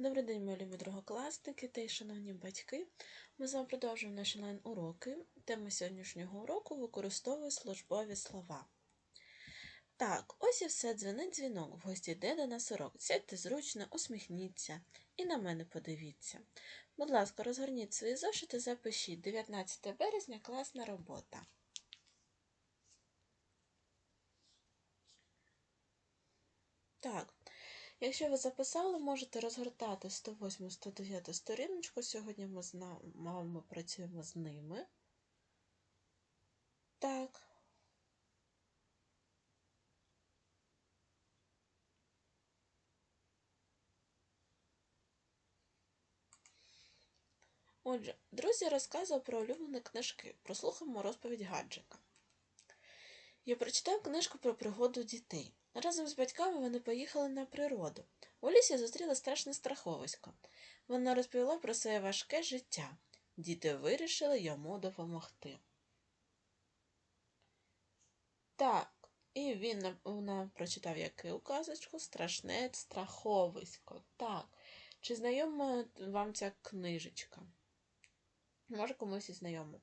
Добрий день, мої любі другокласники та й шановні батьки. Ми з вами продовжуємо наші онлайн-уроки. Тема сьогоднішнього уроку використовує службові слова. Так, ось і все дзвенить дзвінок. В гості йде до нас урок. Сядьте зручно, усміхніться і на мене подивіться. Будь ласка, розгорніть свої зошити, запишіть 19 березня класна робота. Так, якщо ви записали, можете розгортати 108-109 сторіночку. Сьогодні ми з вами працюємо з ними. Так. Отже, друзі розказував про улюблені книжки. Прослухаємо розповідь Гаджика. Я прочитав книжку про пригоду дітей. Разом з батьками вони поїхали на природу. У лісі зустріли страшне страховисько. Вона розповіла про своє важке життя. Діти вирішили йому допомогти. Так, і він вона прочитав яку казочку страшне страховисько. Так. Чи знайома вам ця книжечка? Може комусь і знайомо.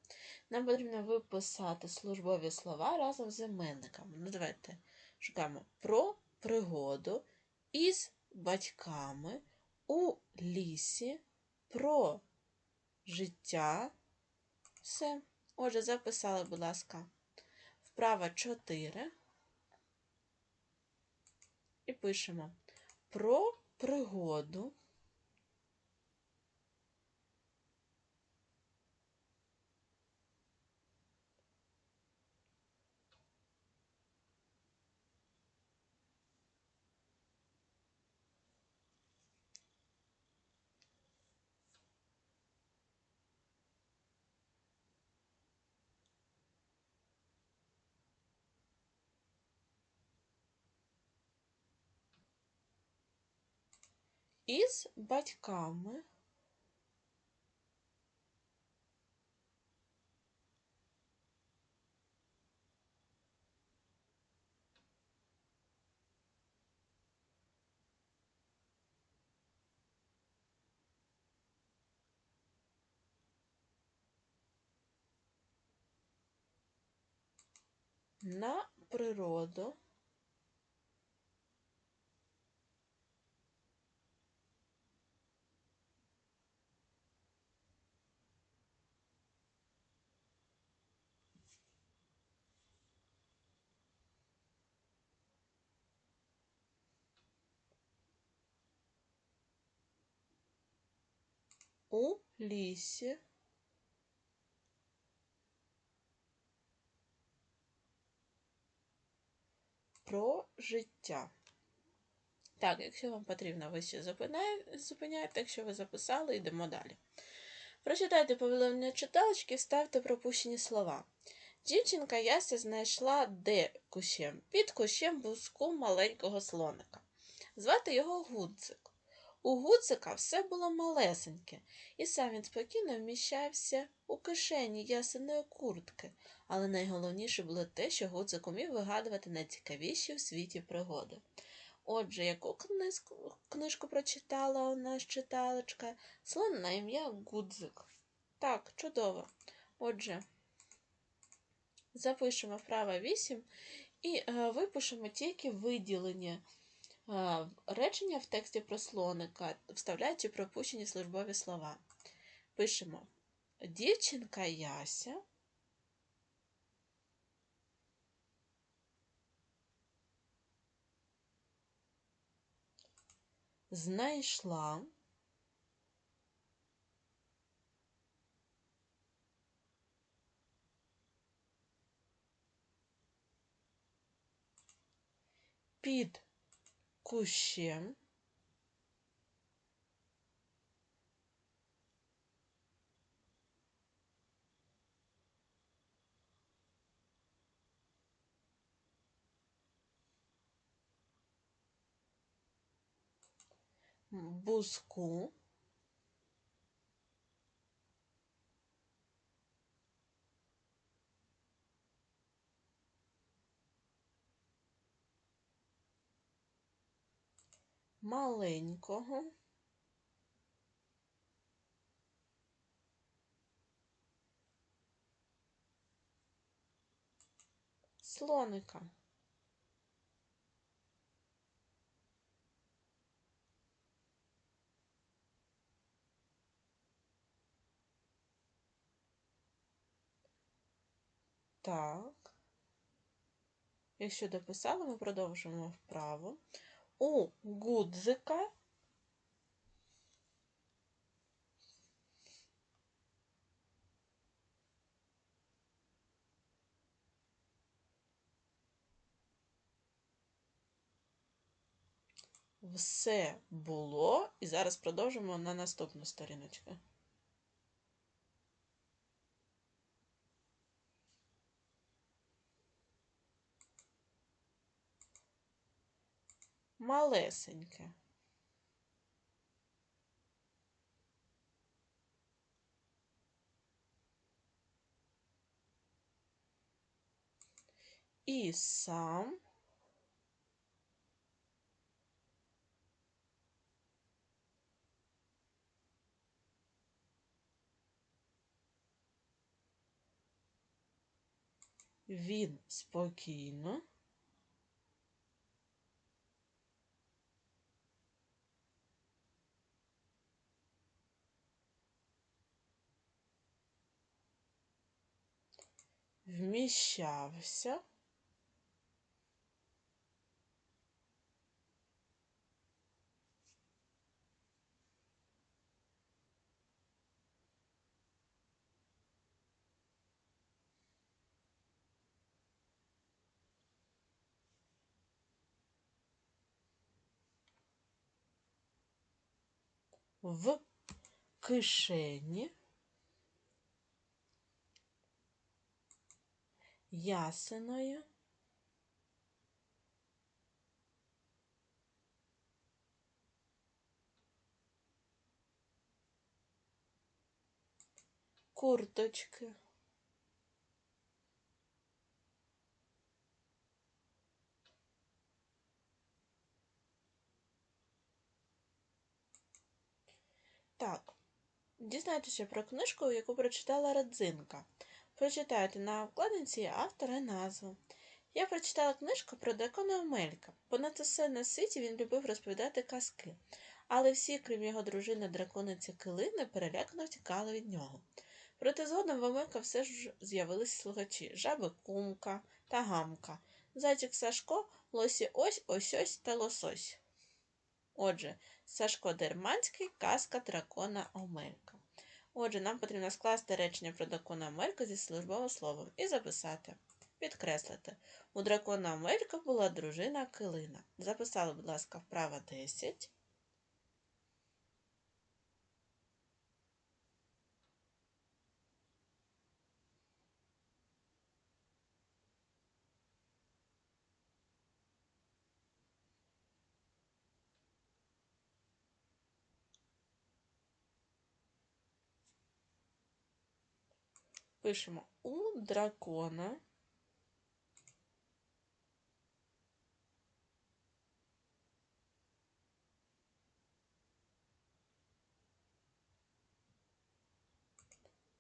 Нам потрібно виписати службові слова разом з іменниками. Ну, давайте шукаємо про пригоду із батьками у лісі, про життя. Все. Отже, записали, будь ласка, вправа 4. І пишемо про пригоду. Із батьками. На природу. У лісі. Про життя. Так, якщо вам потрібно, ви ще зупиняєте, якщо ви записали, йдемо далі. Прочитайте повідомлення читалочки, ставте пропущені слова. Дівчинка Яся знайшла де кущем. Під кущем буску маленького слоника. Звати його Гудзик. У гуцика все було малесеньке, і сам він спокійно вміщався у кишені ясеної куртки, але найголовніше було те, що гуцик умів вигадувати найцікавіші у світі пригоди. Отже, яку книжку, прочитала у нас читалочка? Слон на ім'я Гудзик. Так, чудово. Отже, запишемо вправо 8 і е, випишемо тільки виділення речення в тексті про слоника, вставляючи пропущені службові слова. Пишемо дівчинка Яся. Знайшла під кущем. Буску. маленького. Слоника. Так, якщо дописали, ми продовжимо вправо. У гудзика все було. І зараз продовжимо на наступну сторіночку. Малесеньке. І сам він спокійно вміщався в кишені ясеною курточки. Так, дізнайтеся про книжку, яку прочитала Радзинка. Прочитайте на обкладинці автора назву. Я прочитала книжку про дракона Омелька. Понад усе на світі він любив розповідати казки, але всі, крім його дружини дракониці Килини, перелякано втікали від нього. Проте згодом в Омелька все ж з'явилися слухачі жаби Кумка та Гамка, зайчик Сашко, лосі ось ось ось та лосось. Отже, Сашко Дерманський, казка дракона Омелька. Отже, нам потрібно скласти речення про дракона Амелька зі службовим словом і записати. Підкреслити. У дракона Амелька була дружина Килина. Записали, будь ласка, вправа 10. Пишемо у дракона.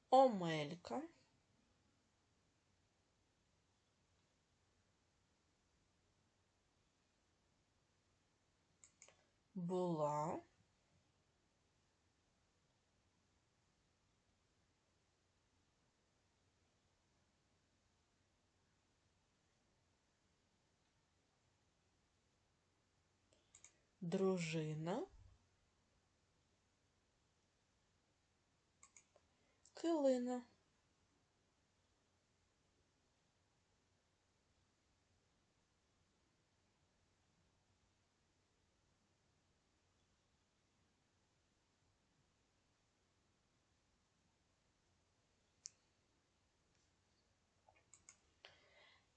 Омелька. Була. Дружина. Килина.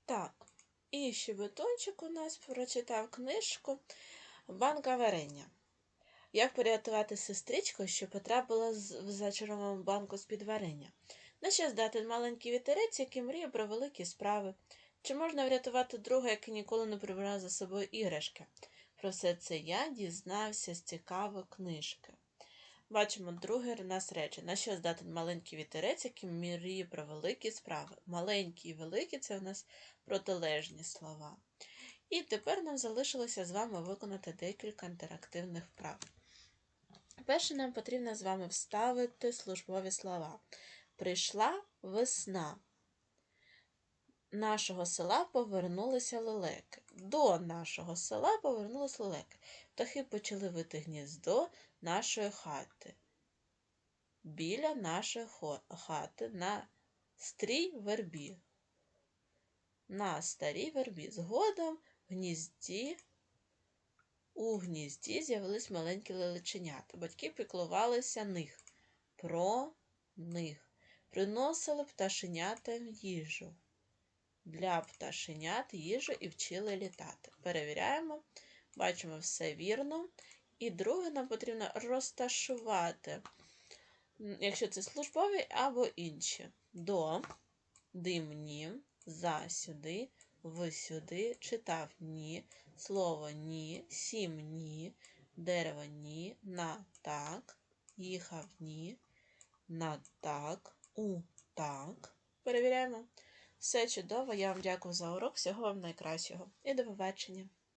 Так, і ще бетончик у нас прочитав книжку Банка варення. Як порятувати сестричку, що потрапила в зачаровану банку з-під варення? На що здати маленький вітерець, який мріє про великі справи? Чи можна врятувати друга, який ніколи не прибирав за собою іграшки? Про все це я дізнався з цікавої книжки. Бачимо друге нас речення. На що здатен маленький вітерець, який мріє про великі справи? Маленькі і великі це у нас протилежні слова. І тепер нам залишилося з вами виконати декілька інтерактивних вправ. Перше нам потрібно з вами вставити службові слова. Прийшла весна. Нашого села повернулися лелеки. До нашого села повернулися лелеки. Птахи почали вити гніздо нашої хати. Біля нашої хати на стрій вербі. На старій вербі. Згодом гнізді у гнізді з'явились маленькі лелеченята. Батьки піклувалися них, про них. Приносили пташенятам їжу. Для пташенят їжу і вчили літати. Перевіряємо, бачимо все вірно. І друге, нам потрібно розташувати, якщо це службові або інші. До, димні, за сюди, в сюди, читав ні, слово ні, сім ні, дерево ні, на так, їхав ні, на так, у так. Перевіряємо. Все чудово, я вам дякую за урок. Всього вам найкращого. І до побачення.